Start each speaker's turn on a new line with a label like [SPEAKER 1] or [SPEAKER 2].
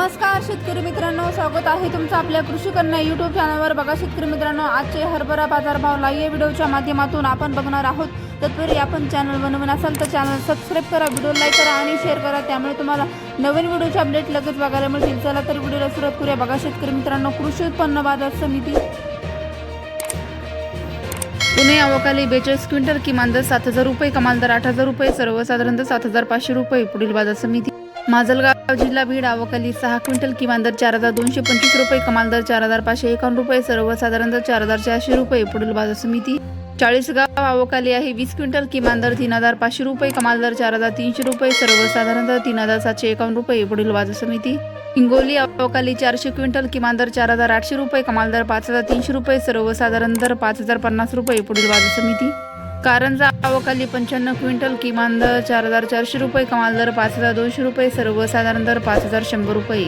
[SPEAKER 1] नमस्कार शेतकरी मित्रांनो. स्वागत आहे तुमचं आपल्या कृषी कन्या युट्यूब चॅनलवर बघा शेतकरी मित्रांनो आजचे हरभरा बाजारभाव लाईव्ह व्हिडिओच्या माध्यमातून आपण बघणार आहोत. तत्पूर्वी आपण चॅनल बनवून असाल तर चॅनल सबस्क्राईब करा व्हिडिओ लाईक करा आणि शेअर करा. त्यामुळे तुम्हाला नवीन व्हिडिओचे अपडेट लगेच बघायला मिळतील. चला तर व्हिडिओला सुरुवात करूया. बघा शेतकरी मित्रांनो कृषी उत्पन्न बाजार समिती. पुणे अवकाली बेचाळीस क्विंटल किमान दर सात हजार रुपये कमाल दर आठ हजार रुपये सर्वसाधारण दर सात हजार पाचशे रुपये. पुढील बाजार समिती. माजलगाव जिल्हा बीड अवकाली सहा क्विंटल किमान दर चार हजार दोनशे पंचवीस रुपये कमाल दर चार हजार पाचशे एकावन्न रुपये सर्वसाधारण दर चार हजार चारशे रुपये पुढील बाजार समिती चाळीसगाव अवकाली आहे वीस क्विंटल किमान दर तीन हजार पाचशे रुपये कमाल दर चार हजार तीनशे रुपये सर्वसाधारण दर तीन हजार सातशे एकावन्न रुपये पुढील बाजार समिती हिंगोली अवकाली चारशे क्विंटल किमान दर चार हजार आठशे रुपये कमाल दर पाच हजार तीनशे रुपये सर्वसाधारण दर पाच हजार पन्नास रुपये पुढील बाजार समिती कारंजा अवकाली पंच्याण्णव क्विंटल किमान दर चार हजार चारशे रुपये कमाल दर पाच हजार दोनशे रुपये सर्वसाधारण दर पाच हजार शंभर रुपये.